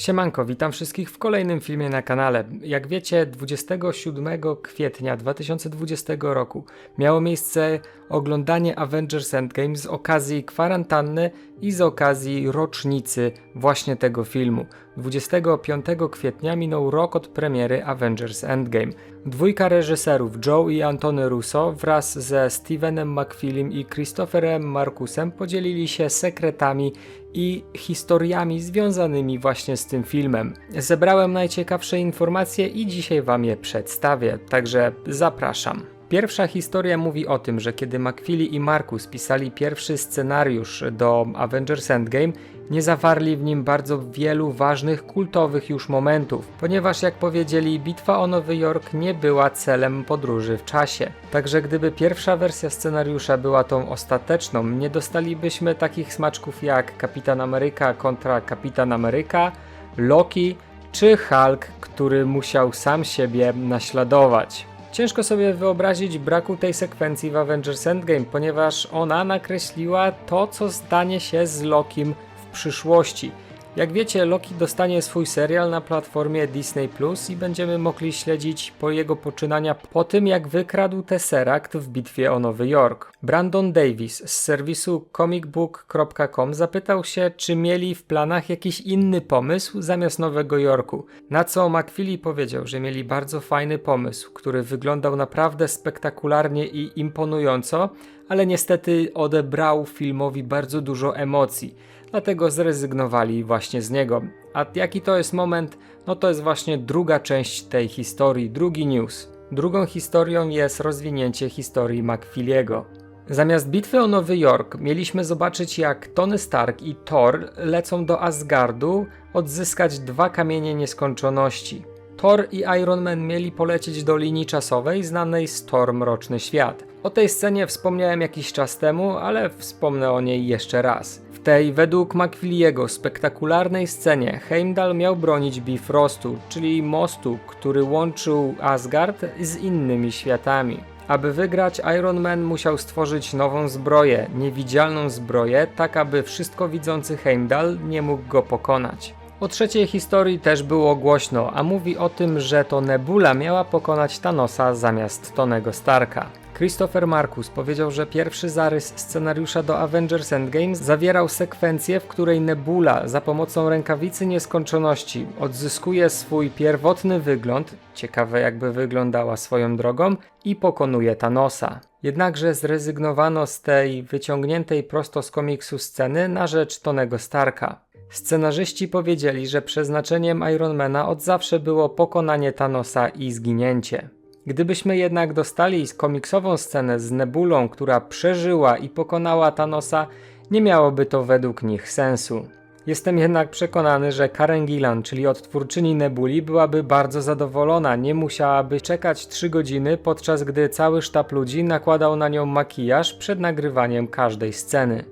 Siemanko, witam wszystkich w kolejnym filmie na kanale. Jak wiecie, 27 kwietnia 2020 roku miało miejsce oglądanie Avengers Endgame z okazji kwarantanny i z okazji rocznicy właśnie tego filmu. 25 kwietnia minął rok od premiery Avengers Endgame. Dwójka reżyserów Joe i Antony Russo wraz ze Stevenem McFeelim i Christopherem Markusem podzielili się sekretami i historiami związanymi właśnie z tym filmem. Zebrałem najciekawsze informacje i dzisiaj Wam je przedstawię, także zapraszam. Pierwsza historia mówi o tym, że kiedy McFeely i Markus pisali pierwszy scenariusz do Avengers Endgame, nie zawarli w nim bardzo wielu ważnych, kultowych już momentów, ponieważ jak powiedzieli, bitwa o Nowy Jork nie była celem podróży w czasie. Także gdyby pierwsza wersja scenariusza była tą ostateczną, nie dostalibyśmy takich smaczków jak Kapitan Ameryka kontra Kapitan Ameryka, Loki czy Hulk, który musiał sam siebie naśladować. Ciężko sobie wyobrazić braku tej sekwencji w Avengers Endgame, ponieważ ona nakreśliła to, co stanie się z Lokim przyszłości. Jak wiecie, Loki dostanie swój serial na platformie Disney Plus i będziemy mogli śledzić po jego poczynania po tym, jak wykradł Tesseract w bitwie o Nowy Jork. Brandon Davis z serwisu comicbook.com zapytał się, czy mieli w planach jakiś inny pomysł zamiast Nowego Jorku. Na co McFeely powiedział, że mieli bardzo fajny pomysł, który wyglądał naprawdę spektakularnie i imponująco, ale niestety odebrał filmowi bardzo dużo emocji dlatego zrezygnowali właśnie z niego. A jaki to jest moment? No to jest właśnie druga część tej historii, drugi news. Drugą historią jest rozwinięcie historii McFeely'ego. Zamiast bitwy o Nowy Jork mieliśmy zobaczyć jak Tony Stark i Thor lecą do Asgardu odzyskać dwa kamienie nieskończoności. Thor i Iron Man mieli polecieć do linii czasowej znanej z Thor Mroczny Świat. O tej scenie wspomniałem jakiś czas temu, ale wspomnę o niej jeszcze raz. W tej według McFeely'ego spektakularnej scenie Heimdall miał bronić Bifrostu, czyli mostu, który łączył Asgard z innymi światami. Aby wygrać, Iron Man musiał stworzyć nową zbroję, niewidzialną zbroję, tak aby wszystko widzący Heimdall nie mógł go pokonać. O trzeciej historii też było głośno, a mówi o tym, że to Nebula miała pokonać Thanosa zamiast Tonego Starka. Christopher Marcus powiedział, że pierwszy zarys scenariusza do Avengers Endgame zawierał sekwencję, w której Nebula za pomocą rękawicy nieskończoności odzyskuje swój pierwotny wygląd, ciekawe jakby wyglądała swoją drogą, i pokonuje Thanosa. Jednakże zrezygnowano z tej wyciągniętej prosto z komiksu sceny na rzecz Tonego Starka. Scenarzyści powiedzieli, że przeznaczeniem Ironmana od zawsze było pokonanie Thanosa i zginięcie. Gdybyśmy jednak dostali komiksową scenę z Nebulą, która przeżyła i pokonała Thanosa, nie miałoby to według nich sensu. Jestem jednak przekonany, że Karen Gillan, czyli odtwórczyni Nebuli, byłaby bardzo zadowolona, nie musiałaby czekać 3 godziny, podczas gdy cały sztab ludzi nakładał na nią makijaż przed nagrywaniem każdej sceny.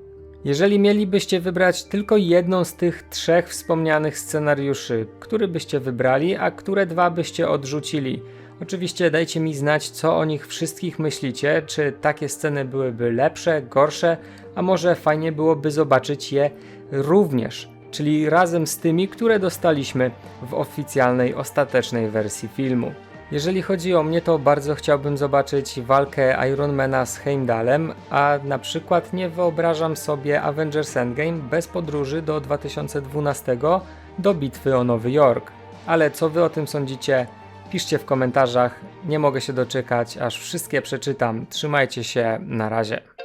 Jeżeli mielibyście wybrać tylko jedną z tych trzech wspomnianych scenariuszy, który byście wybrali, a które dwa byście odrzucili? Oczywiście dajcie mi znać, co o nich wszystkich myślicie, czy takie sceny byłyby lepsze, gorsze, a może fajnie byłoby zobaczyć je również, czyli razem z tymi, które dostaliśmy w oficjalnej, ostatecznej wersji filmu. Jeżeli chodzi o mnie, to bardzo chciałbym zobaczyć walkę Ironmana z Heimdallem, a na przykład nie wyobrażam sobie Avengers Endgame bez podróży do 2012 do bitwy o Nowy Jork. Ale co wy o tym sądzicie? Piszcie w komentarzach. Nie mogę się doczekać, aż wszystkie przeczytam. Trzymajcie się, na razie.